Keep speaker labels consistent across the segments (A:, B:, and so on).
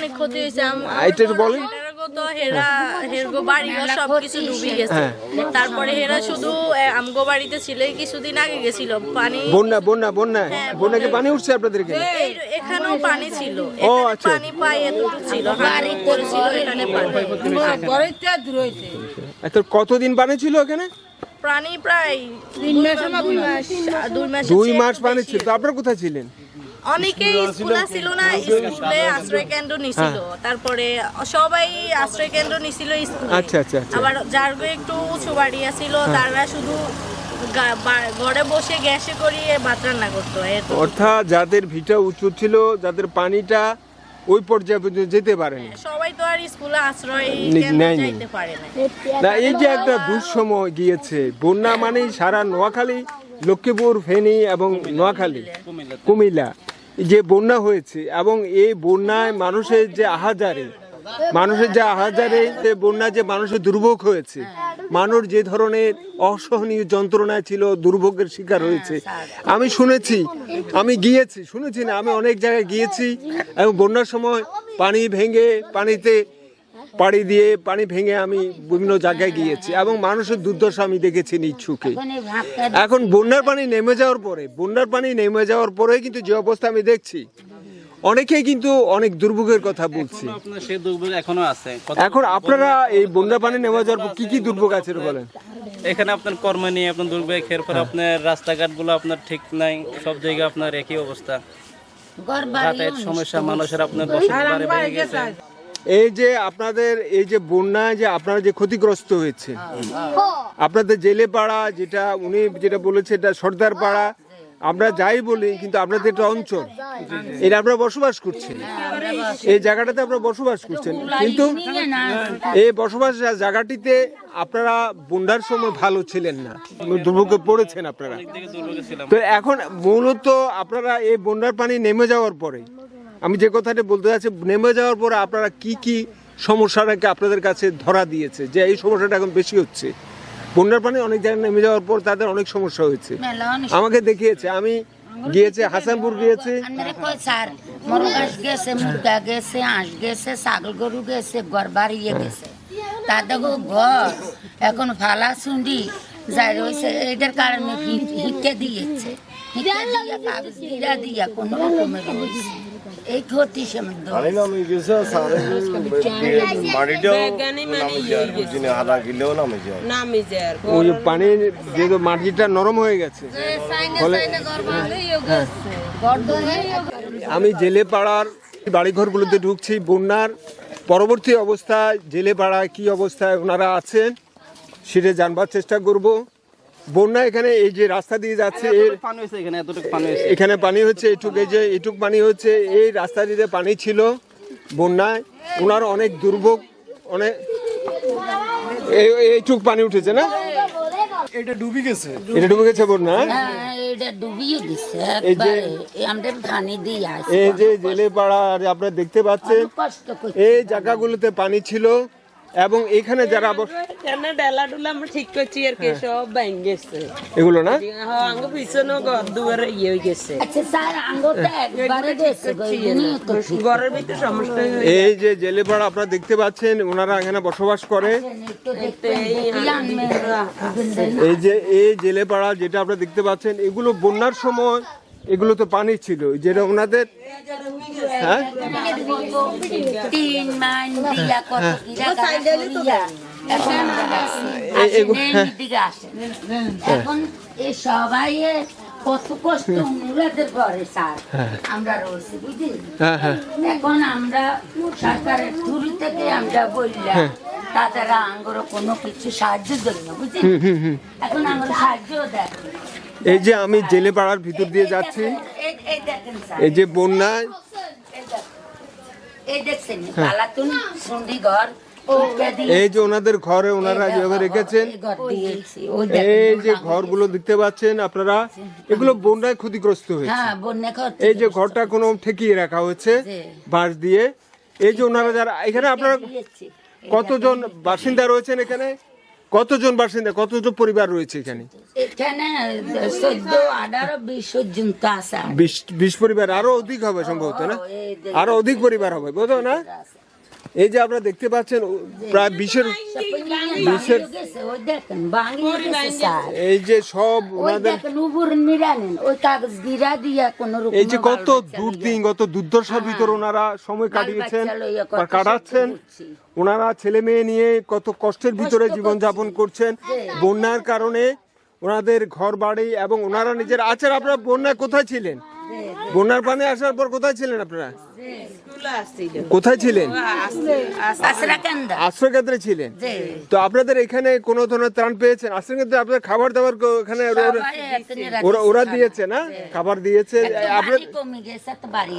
A: অনেক ক্ষতি হয়েছে। আম-
B: আহ, এটা একটু বলেন।
A: তো হেরা হেরগো বাড়িঘর সব কিছু ডুবে গেছে। তারপরে হেরা শুধু আমগো বাড়িতে ছিল কিছুদিন আগে গেছিল। পানি
B: বন্যা বন্যা বন্যা। বন্যাকে পানি উঠছে আপনাদের এখানে
A: এখানেও পানি ছিল।
B: ও, আচ্ছা।
A: পানি পাই এতটুকু ছিল। হাঁটু করেছিল এখানে পানি।
B: এত কতদিন পানি ছিল এখানে?
A: প্রাণী প্রায় দুই মাস। দুই মাস
B: দুই মাস পানি ছিল। তো আপনারা কোথায় ছিলেন?
A: অনেকেই স্কুল ছিল না স্কুলে আশ্রয় কেন্দ্র নিছিল। তারপরে সবাই আশ্রয় কেন্দ্র নিছিল স্কুলে।
B: আচ্ছা, আচ্ছা, আচ্ছা।
A: আবার যার একটু উঁচু বাড়ি আছিল তারা শুধু ঘরে বসে গ্যাসে করিয়ে ভাত রান্না করতো
B: অর্থাৎ যাদের ভিটা উঁচু ছিল যাদের পানিটা ওই পর্যায়ে পর্যন্ত যেতে পারেনি।
A: সবাই তো আর স্কুলে আশ্রয়
B: নি- নেয়নি।
A: পারে না
B: না এই যে একটা দুঃসময় গিয়েছে বন্যা মানেই সারা নোয়াখালী লক্ষ্মীপুর ফেনী এবং নোয়াখালী কুমিল্লা। যে বন্যা হয়েছে এবং এই বন্যায় মানুষের যে আহাজারে, মানুষের যে আহাজারে যে বন্যা যে মানুষের দুর্ভোগ হয়েছে, মানুষ যে ধরনের অসহনীয় যন্ত্রণায় ছিল, দুর্ভোগের শিকার হয়েছে। আমি শুনেছি, আমি গিয়েছি, শুনেছি না, আমি অনেক জায়গায় গিয়েছি এবং বন্যার সময় পানি ভেঙে পানিতে পাড়ি দিয়ে পানি ভেঙে আমি বিভিন্ন জায়গায় গিয়েছি এবং মানুষের দুর্দশা আমি দেখেছি চোখে এখন বন্যার পানি নেমে যাওয়ার পরে বন্যার পানি নেমে যাওয়ার পরে কিন্তু যে অবস্থা আমি দেখছি অনেকেই কিন্তু অনেক দুর্ভোগের কথা বলছি।
C: এখনও আপনার সেই দুর্ভোগ এখনও আছে?
B: এখন আপনারা এই বন্যা পানি নেমে যাওয়ার পর কি কি দুর্ভোগ আছে বলেন।
C: এখানে আপনার কর্ম নিয়ে আপনার দুর্ভোগ এরপর আপনার রাস্তাঘাটগুলো আপনার ঠিক নাই সব জায়গায় আপনার একই অবস্থা। সমস্যা মানুষের আপনার বসত বাড়ি গেছে।
B: এই যে আপনাদের এই যে বন্যায় যে আপনারা যে ক্ষতিগ্রস্ত হয়েছে আপনাদের জেলে পাড়া যেটা উনি যেটা বলেছে এটা সর্দার পাড়া আমরা যাই বলি কিন্তু আপনাদের একটা অঞ্চল। এটা আপনারা বসবাস করছেন এই জায়গাটাতে আপনারা বসবাস করছেন কিন্তু এই বসবাস জায়গাটিতে আপনারা বন্যার সময় ভালো ছিলেন না। দুর্ভোগে পড়েছেন আপনারা। তো এখন মূলত আপনারা এই বন্যার পানি নেমে যাওয়ার পরে আমি যে কথাটা বলতে চাচ্ছি নেমে যাওয়ার পরে আপনারা কি কি সমস্যাটাকে আপনাদের কাছে ধরা দিয়েছে? যে এই সমস্যাটা এখন বেশি হচ্ছে। বন্যার পানি অনেক জায়গায় নেমে যাওয়ার পর তাদের অনেক সমস্যা হয়েছে। আমাকে দেখিয়েছে আমি গিয়েছে হাসানপুর গিয়েছে।
D: গেছে মুরগা গেছে হাঁস গেছে ছাগল গরু গেছে ঘর বাড়িয়ে গেছে। তাদের ঘর এখন ফালা চুন্ডি যাই রয়েছে এটার কারণে হিট- হিটে দিয়েছে। দিয়া দিয়া দিয়া কোনো রকমের রয়েছে। এই ক্ষতি সম্বন্ধ
E: পানি নামে গেছে সারে মাটিটাও নামে যায় দিনে হারা গেলেও নামে যায়।
F: নামি যায়
B: ওই যে যেহেতু মাটিটা নরম হয়ে গেছে ফলে আমি জেলে পাড়ার বাড়িঘরগুলোতে ঢুকছি বন্যার পরবর্তী অবস্থায় জেলে পাড়ায় কি অবস্থায় ওনারা আছেন সেটা জানবার চেষ্টা করব। বন্যা এখানে এই যে রাস্তা দিয়ে যাচ্ছে
C: এখানে পানি হয়েছে
B: এখানে পানি হচ্ছে এইটুক এই যে এইটুক পানি হচ্ছে এই রাস্তা দিয়ে পানি ছিল বন্যায় ওনার অনেক দুর্ভোগ অনেক এই- এইটুক পানি উঠেছে না?
E: এটা ডুবি গেছে।
B: এটা ডুবে গেছে বন্যা?
D: হ্যাঁ, এটা ডুবিয়ে দিচ্ছে
B: এই যে- এই যে জেলে পাড়া আর আপনারা দেখতে পাচ্ছেন এই জায়গাগুলোতে পানি ছিল। এবং এখানে যারা আবার-
F: ডেলা ডুলা আমরা ঠিক করছি আর কি সব ব্যাং গেছে
B: এগুলো না?
F: হ্যাঁ আঙ্গ পিছনে ঘর দুয়ারে ইয়ে হয়ে গেছে।
D: আচ্ছা স্যার একবারে এই জন্যই তো ঠিক।
F: ঘরের ভিতরে সমস্যা
B: এই যে জেলে পাড়া আপনারা দেখতে পাচ্ছেন ওনারা এখানে বসবাস করে।
D: দেখতে ইয়ানমে
B: এই যে এই জেলে পাড়া যেটা আপনারা দেখতে পাচ্ছেন এগুলো বন্যার সময় এগুলো তো পানি ছিল যেটা ওনাদের? হ্যাঁ?
D: এখন আমরা আছি।
B: এ- এগু-
D: আসেন,
B: হ্যাঁ।
D: এদিকে আসেন। এখন এই সবাই কত কষ্ট অনুরাধের পরে স্যার। আমরা রয়েছি বুঝলি?
B: হ্যাঁ হ্যাঁ।
D: এখন আমরা সরকারের থ্রু থেকে আমরা বললাম তাদের আঙ্গুর কোনো কিছু সাহায্য না বুঝলি? এখন আমরা সাহায্য দেয়
B: এই যে আমি জেলে পাড়ার ভিতর দিয়ে যাচ্ছি।
D: এই
B: যে বন্যায়
D: এই
B: যে ওনাদের ঘরে ওনারা যেভাবে রেখেছেন।
D: এই
B: যে ঘরগুলো দেখতে পাচ্ছেন আপনারা এগুলো বন্যায় ক্ষতিগ্রস্ত হয়েছে।
D: হ্যাঁ
B: এই যে ঘরটা কোনো ঠেকিয়ে রাখা হয়েছে বাঁশ দিয়ে। এই যে ওনারা যারা এখানে আপনারা কতজন বাসিন্দা রয়েছেন এখানে? কতজন বাসিন্দা কতজন পরিবার রয়েছে এখানে?
D: এখানে চোদ্দ আঠারো বিশ পর্যন্ত আছে।
B: বিশ বিশ পরিবার আরও অধিক হবে সম্ভবত না? আরও অধিক পরিবার হবে বোঝো না? এই যে আপনারা দেখতে পাচ্ছেন প্রায় বিশের বিশের এই যে সব ওনাদের
D: দেখেন উপর ওই কাগজ গিরা দিয়া কোন রকম
B: এই যে কত দুর্দিন কত দুর্দশার ভিতর ওনারা সময় কাটিয়েছেন কাটাচ্ছেন। ওনারা ছেলে মেয়ে নিয়ে কত কষ্টের ভিতরে জীবন যাপন করছেন। বন্যার কারণে ওনাদের ঘর বাড়ি এবং ওনারা নিজের আচার আপনারা বন্যায় কোথায় ছিলেন? বন্যার পানি আসার পর কোথায় ছিলেন আপনারা? কোথায় ছিলেন? আশ্রয় কেন্দ্রে ছিলেন? তো আপনাদের এখানে কোনো ধরনের ত্রাণ পেয়েছেন? আশ্রয় কেন্দ্রে আপনাদের খাবার দাবার কো- এখানে ওরা- ওরা ওরা দিয়েছে না? খাবার দিয়েছে? আপনার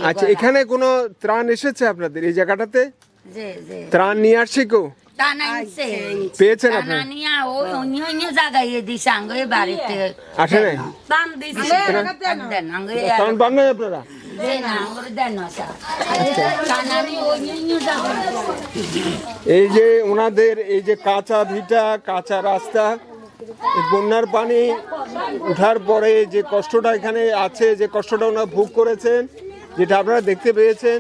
B: আচ্ছা এখানে কোনো ত্রাণ এসেছে আপনাদের এই জায়গাটাতে?
D: জি জি।
B: ত্রাণ নিয়ে আসছে কেউ? পেয়েছেন
D: টানা
B: আপনারা
D: ওই অন্য অন্য জায়গায় দিছে আঙ্গ এই বাড়িতে
B: আসে নাই
F: দান দিছে
D: দেন আঙ্গ
B: ত্রাণ পান নাই আপনারা
D: যে
B: এই ওনাদের এই যে কাঁচা ভিটা কাঁচা রাস্তা বন্যার পানি ওঠার পরে যে কষ্টটা এখানে আছে যে কষ্টটা ওনারা ভোগ করেছেন যেটা আপনারা দেখতে পেয়েছেন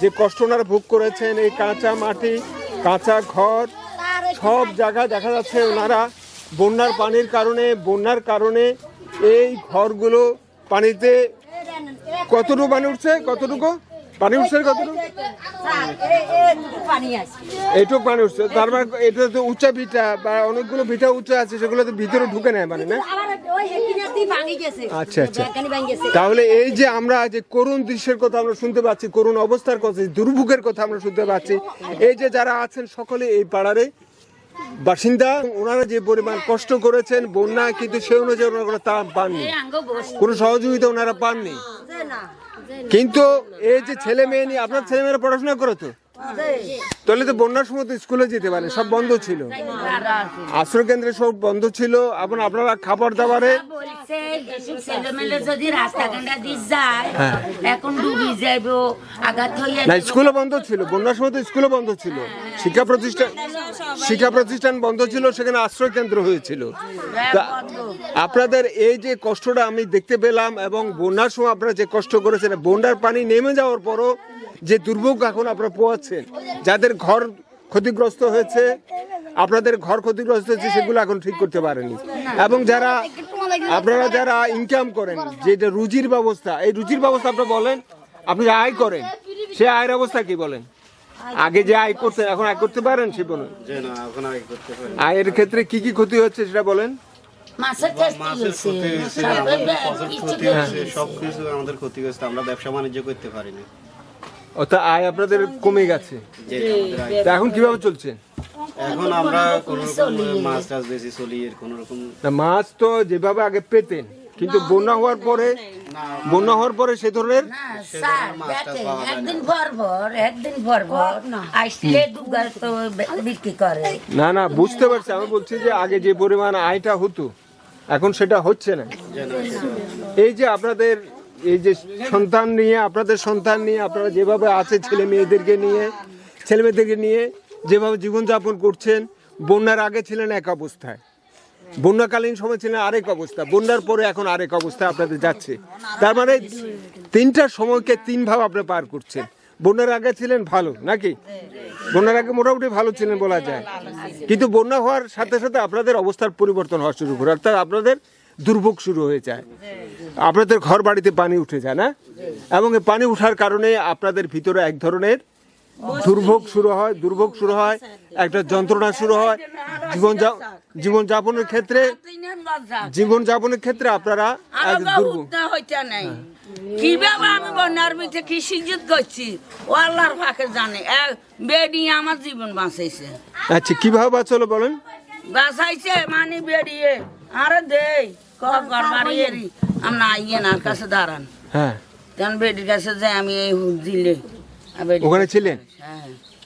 B: যে কষ্ট ওনারা ভোগ করেছেন এই কাঁচা মাটি কাঁচা ঘর, সব জায়গা দেখা যাচ্ছে ওনারা বন্যার পানির কারণে, বন্যার কারণে এই ঘরগুলো পানিতে কতটুকু পানি উঠছে? কতটুকু? পানি উঠছে কতটুকু? এইটুকু পানি উঠছে। তার মানে এটা তো উঁচা ভিটা বা অনেকগুলো ভিটা উঁচা আছে সেগুলো তো ভিতরে ঢুকে নেয় মানে না? আচ্ছা আচ্ছা। তাহলে এই যে আমরা যে করুণ দৃশ্যের কথা আমরা শুনতে পাচ্ছি করুণ অবস্থার কথা দুর্ভোগের কথা আমরা শুনতে পাচ্ছি এই যে যারা আছেন সকলে এই পাড়ারে বাসিন্দা ওনারা যে পরিমাণ কষ্ট করেছেন বন্যা কিন্তু সে অনুযায়ী ওনারা কোনো ত্রাণ পাননি। কোনো সহযোগিতা ওনারা পাননি? কিন্তু এই যে ছেলে মেয়ে নিয়ে আপনার ছেলে মেয়েরা পড়াশোনা করো তো? তাহলে তো বন্যার সময় তো স্কুলে যেতে পারে সব বন্ধ ছিল। আশ্রয় কেন্দ্রে সব বন্ধ ছিল এবং আপনারা খাবার দাবারে
D: বলছে এসব ছেলেমেলে যদি রাস্তাঘাটে দিয়ে যায়
B: হ্যাঁ।
D: এখন ডুবি যাইবো আঘাত হইয়া
B: না স্কুলও বন্ধ ছিল বন্যার সময় তো স্কুলও বন্ধ ছিল। শিক্ষা প্রতিষ্ঠান শিক্ষা প্রতিষ্ঠান বন্ধ ছিল সেখানে আশ্রয় কেন্দ্র হয়েছিল তা আপনাদের এই যে কষ্টটা আমি দেখতে পেলাম এবং বন্যার সময় আপনারা যে কষ্ট করেছেন বন্যার পানি নেমে যাওয়ার পরও যে দুর্ভোগ এখন আপনারা পোয়াচ্ছেন যাদের ঘর ক্ষতিগ্রস্ত হয়েছে আপনাদের ঘর ক্ষতিগ্রস্ত হয়েছে সেগুলো এখন ঠিক করতে পারেনি। এবং যারা আপনারা যারা ইনকাম করেন যেটা রুজির ব্যবস্থা এই রুজির ব্যবস্থা আপনি বলেন আপনি যে আয় করেন সে আয়ের অবস্থা কি বলেন? আগে যে আয় করতেন এখন আয় করতে পারেন সে বলুন?
E: যে এখন আগে
B: আয়ের ক্ষেত্রে কি কি ক্ষতি হচ্ছে সেটা বলেন?
D: মাছের
E: ক্ষতি হয়েছে
D: সব
E: আমাদের
D: এবার
E: ক্ষতি হয়েছে সব কিছু আমাদের ক্ষতি হয়েছে আমরা ব্যবসা বাণিজ্য করতে পারিনি।
B: অর্থাৎ আয় আপনাদের কমে গেছে। তা এখন কীভাবে চলছে?
E: এখন আমরা কোনো রকম মাছ টাছ বেশি চলি কোনো রকম
B: না মাছ তো যেভাবে আগে পেতেন কিন্তু বন্যা হওয়ার পরে বন্যা হওয়ার পরে সে ধরনের
D: একদিন ভর ভর একদিন ভর ভর। আসলে দুগার তো বিক্রি করে।
B: না না বুঝতে পারছি। আমি বলছি যে আগে যে পরিমাণ আয়টা হতো এখন সেটা হচ্ছে না। এই যে আপনাদের এই যে সন্তান নিয়ে, আপনাদের সন্তান নিয়ে, আপনারা যেভাবে আছে ছেলে মেয়েদেরকে নিয়ে, ছেলে মেয়েদেরকে নিয়ে যেভাবে জীবনযাপন করছেন, বন্যার আগে ছিলেন এক অবস্থায়। বন্যাকালীন সময় ছিলেন আরেক অবস্থা। বন্যার পরে এখন আরেক অবস্থা আপনাদের যাচ্ছে। তার মানে তিনটা সময়কে তিন ভাব আপনি পার করছেন। বন্যার আগে ছিলেন ভালো, নাকি? বন্যার আগে মোটামুটি ভালো ছিলেন বলা যায়। কিন্তু বন্যা হওয়ার সাথে সাথে আপনাদের অবস্থার পরিবর্তন হওয়া শুরু করে। অর্থাৎ আপনাদের দুর্ভোগ শুরু হয়ে যায়। আপনাদের ঘর বাড়িতে পানি উঠে যায় না? এবং পানি উঠার কারণে আপনাদের ভিতরে এক ধরনের দুর্ভোগ শুরু হয় দুর্ভোগ শুরু হয় একটা যন্ত্রণা শুরু হয়। জীবন জীবন যাপনের ক্ষেত্রে জীবন যাপনের ক্ষেত্রে আপনারা এক দুর্ভোগ
G: কীভাবে আমি বন্যার ভিতরে কি সিজিত করছি ও আল্লাহর ফাঁকে জানে। বেডি আমার জীবন বাঁচাইছে।
B: আচ্ছা কীভাবে বাঁচলো বলেন?
G: বাঁচাইছে মানে বেরিয়ে আরে দেই। কহ আমরা আইয়ে না কাছে দাঁড়ান।
B: হ্যাঁ।
G: তখন কাছে যাই আমি এই দিলে
B: ওখানে ছিলেন?
G: হ্যাঁ।